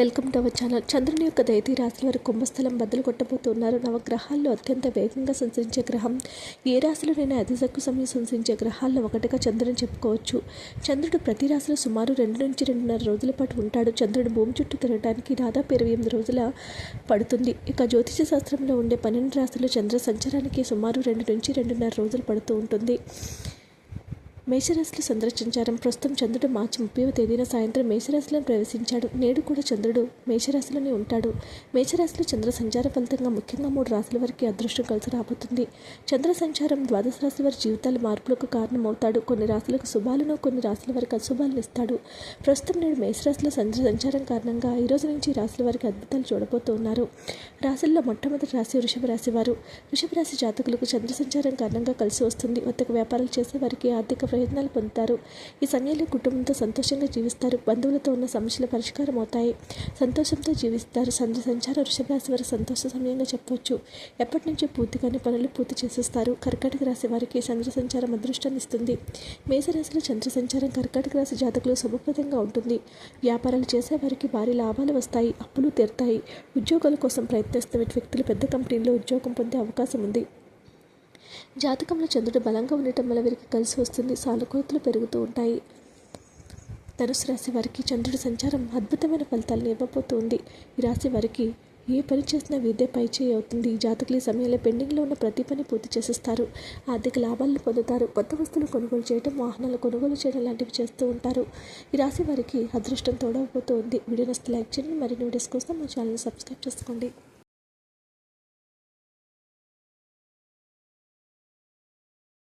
Welcome to our channel. చంద్రుని యొక్క దైతీ రాశుల వారి కుంభస్థలం బద్దలు కొట్టబోతున్నారు. నవగ్రహాల్లో అత్యంత వేగంగా సంచరించే గ్రహం ఏ రాశిలోనైనా అతి తక్కువ సమయం సంచరించే గ్రహాల్లో ఒకటిగా చంద్రుని చెప్పుకోవచ్చు. చంద్రుడు ప్రతి రాశిలో సుమారు రెండు నుంచి రెండున్నర రోజుల పాటు ఉంటాడు. చంద్రుడు భూమి చుట్టూ తిరగడానికి దాదాపు ఇరవై ఎనిమిది రోజుల పడుతుంది. ఇక జ్యోతిష శాస్త్రంలో ఉండే పన్నెండు రాశుల్లో చంద్ర సంచారానికి సుమారు రెండు నుంచి రెండున్నర రోజులు పడుతూ ఉంటుంది. మేషరాశిలో సందర్శించారు సంచారం ప్రస్తుతం చంద్రుడు మార్చి ముప్పైవ తేదీన సాయంత్రం మేషరాశిలో ప్రవేశించాడు. నేడు కూడా చంద్రుడు మేషరాశిలోనే ఉంటాడు. మేషరాశిలో చంద్ర సంచార ఫలితంగా ముఖ్యంగా మూడు రాశుల వారికి అదృష్టం కలిసి రాబోతుంది. చంద్ర సంచారం ద్వాదశ రాశి వారి జీవితాల మార్పులకు కారణమవుతాడు. కొన్ని రాశులకు శుభాలను కొన్ని రాశుల వారికి అశుభాలను ఇస్తాడు. ప్రస్తుతం నేడు మేషరాశిలో చంద్ర సంచారం కారణంగా ఈ రోజు నుంచి రాశుల వారికి అద్భుతాలు చూడబోతూ ఉన్నారు. రాశుల్లో మొట్టమొదటి రాశి వృషభ రాశి వారు. వృషభ రాశి జాతకులకు చంద్ర సంచారం కారణంగా కలిసి వస్తుంది. వర్తక వ్యాపారాలు చేసే వారికి ఆర్థిక ప్రయోజనాలు పొందుతారు. ఈ సమయంలో కుటుంబంతో సంతోషంగా జీవిస్తారు. బంధువులతో ఉన్న సమస్యల పరిష్కారం అవుతాయి. సంతోషంతో జీవిస్తారు. చంద్ర సంచార వృషభ రాశి వారి సంతోష సమయంగా చెప్పవచ్చు ఎప్పటి నుంచో పూర్తిగానే పనులు పూర్తి చేసేస్తారు. కర్కాటక రాశి వారికి చంద్ర సంచారం అదృష్టాన్ని ఇస్తుంది. మేషరాశిలో చంద్ర సంచారం కర్కాటక రాశి జాతకులు శుభప్రదంగా ఉంటుంది. వ్యాపారాలు చేసేవారికి భారీ లాభాలు వస్తాయి. అప్పులు తీరుతాయి. ఉద్యోగాల కోసం ప్రయత్నిస్తున్న వ్యక్తులు పెద్ద కంపెనీల్లో ఉద్యోగం పొందే అవకాశం ఉంది. జాతకంలో చంద్రుడు బలంగా ఉండటం వల్ల వీరికి కలిసి వస్తుంది. సానుకూలతలు పెరుగుతూ ఉంటాయి. ధనుసు రాశి వారికి చంద్రుడి సంచారం అద్భుతమైన ఫలితాలను ఇవ్వబోతుంది. ఈ రాశి వారికి ఏ పని చేసినా విద్య పైచేయి అవుతుంది. జాతకులు ఈ సమయంలో పెండింగ్లో ఉన్న ప్రతి పని పూర్తి చేసేస్తారు. ఆర్థిక లాభాలను పొందుతారు. కొత్త వస్తువులు కొనుగోలు చేయడం వాహనాలు కొనుగోలు చేయడం లాంటివి చేస్తూ ఉంటారు. ఈ రాశి వారికి అదృష్టం తోడవబోతూ ఉంది వీడియో నస్తే లైక్ చేయండి. మరిన్ని వీడియోస్ కోసం మా ఛానల్ని సబ్స్క్రైబ్ చేసుకోండి.